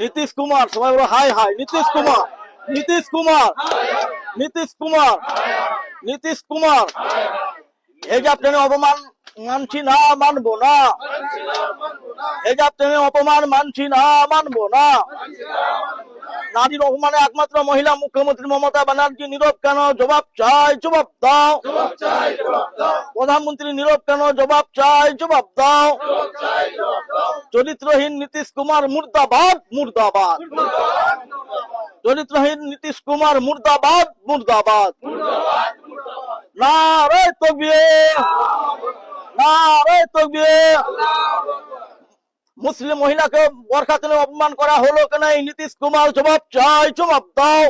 নীতিশ কুমার, সবাই বলো high high, Nitish Kumar Nitish Kumar Nitish Kumar Nitish Kumar. এই যে আপনি অপমান মানছি না, মানবো না। এই যে আপনি অপমান মানছি না, মানবো না। নারীর অপমানে একমাত্র মহিলা মুখ্যমন্ত্রী মমতা ব্যানার্জি নীরব কেন? জবাব চাই জবাব দাও। প্রধানমন্ত্রী নীরব কেন? জবাব চাই জবাব দাও। চরিত্রহীন নীতিশ কুমার মুর্দাবাদ মুর্দাবাদ। চরিত্রহীন নীতিশ কুমার মুর্দাবাদ মুর্দাবাদ। না রে তকবীর রে তকবীর। মুসলিম মহিলাকে বরখা তেলে অপমান করা হলো কেন? এই নীতিশ কুমার জবাব চাই জবাব দাও।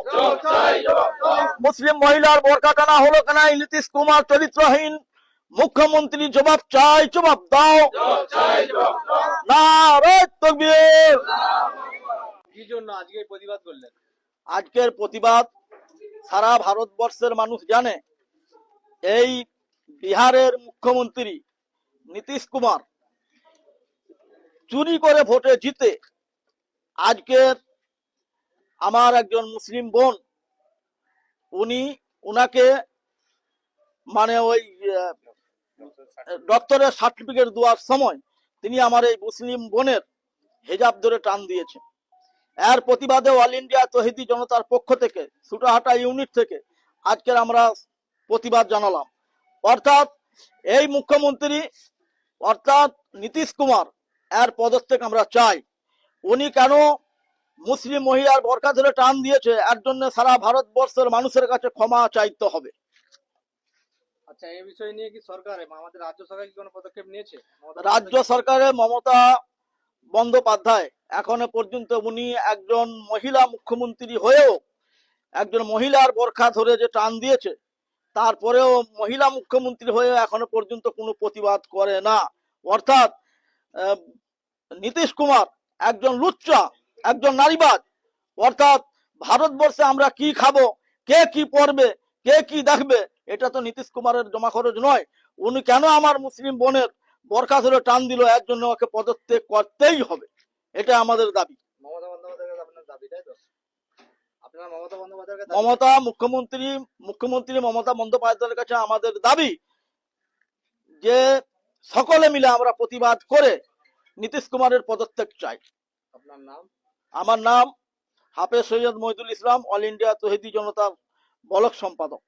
মুসলিম মহিলার বরখা টানা হলো কেন? এই নীতিশ কুমার চরিত্রহীন। মুখ্যমন্ত্রী জবাব চাই জবাব দাও। না রে তকবীর। কি জন্য আজকে প্রতিবাদ করলেন? আজকের প্রতিবাদ সারা ভারতবর্ষের মানুষ জানে। এই বিহারের মুখ্যমন্ত্রী নীতিশ কুমার চুরি করে ভোটে জিতে আজকের আমার একজন মুসলিম বোন, উনি উনাকে মানে ওই ডক্টরের সার্টিফিকেট দেওয়ার সময় তিনি আমার এই মুসলিম বোনের হেজাব ধরে টান দিয়েছেন। এর প্রতিবাদে অল ইন্ডিয়া তহিদি জনতার পক্ষ থেকে সুটাহাটা ইউনিট থেকে আজকের আমরা প্রতিবাদ জানালাম। অর্থাৎ এই মুখ্যমন্ত্রী, অর্থাৎ নীতিশ কুমার এর পদত্যাগ আমরা চাই। উনি কেন মুসলিম মহিলার বরকা ধরে টান দিয়েছে? এর জন্য সারা ভারতবর্ষের মানুষের কাছে ক্ষমা চাইতে হবে। আচ্ছা এই বিষয় নিয়ে কি সরকার আমাদের রাজ্য সরকার কি কোনো পদক্ষেপ নিয়েছে? মমতা রাজ্য বন্দ্যোপাধ্যায়? মমতা বন্দ্যোপাধ্যায় এখনও পর্যন্ত উনি একজন মহিলা মুখ্যমন্ত্রী হয়েও একজন মহিলার বরখা ধরে যে টান দিয়েছে তারপরেও মহিলা মুখ্যমন্ত্রী হয়েও এখনও পর্যন্ত কোনো প্রতিবাদ করে না। অর্থাৎ নীতিশ কুমার একজন লুচ্চা একজন নারীবাদ। অর্থাৎ ভারতবর্ষে আমরা কি খাব কে কি পড়বে কে কি দেখবে এটা তো নীতিশ কুমারের জমা খরচ নয়। উনি কেন আমার মুসলিম বোনের বরখা ধরে টান দিল এর জন্য ওকে পদত্যাগ করতেই হবে? এটা আমাদের মমতা দাবি? মমতা মুখ্যমন্ত্রী মুখ্যমন্ত্রী মমতা বন্দ্যোপাধ্যায়ের কাছে আমাদের দাবি যে সকলে মিলে আমরা প্রতিবাদ করে নীতিশ কুমারের পদত্যাগ চাই। আপনার নাম? আমার নাম Hafez Syed Mohidul Islam all India Tauhidi Janata block সম্পাদক।